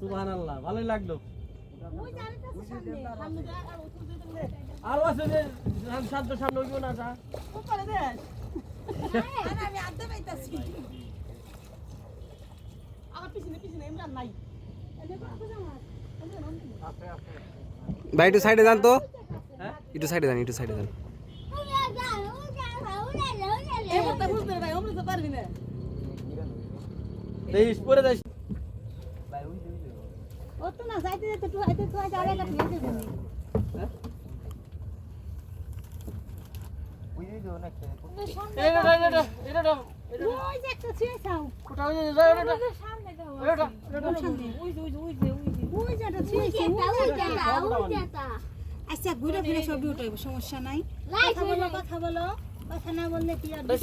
সুবহানাল্লাহ ভালোই লাগল। আরও আছে যে সাধ্য সামনে উঠবো না যা। ভাই একটু সাইডে যান তো। হ্যাঁ? একটু সাইডে যান একটু সাইডে যান। দেখিস পরে যাইস এটা এটা এটা এটা এটা কোথাও যায় এটা এটা আচ্ছা ঘুরে ফিরে ছবি উঠাইবো সমস্যা নাই কথা বলো কথা বলো কথা না বললে কি আর দেখ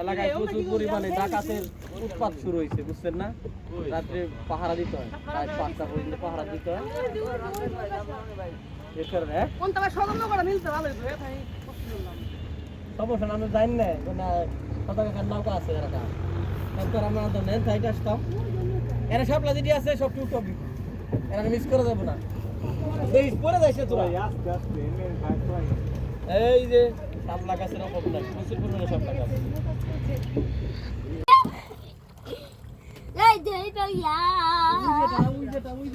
এলাকায় প্রচুর পরিমাণে ডাকাতের উৎপাত শুরু হয়েছে, বুঝছেন না? রাত্রে পাহারা দিতে হয়, রাত পাঁচটা পর্যন্ত পাহারা দিতে হয়। এর কারণে হ্যাঁ? সমস্যা না আমরা জানি না মানে পতাকা নৌকা আছে এলাকা আমরা নেন সাইডে আসতাম। এরা সব লাজিটি আছে সব টু টপি এরা মিস করে যাব না। দেখিস পরে যাইছে তোরা। এই যে সাপলা লাগাছে না নাই। প্রচুর পরিমাণে সাপলা গাছ। Đây, đây, đây, dạ. We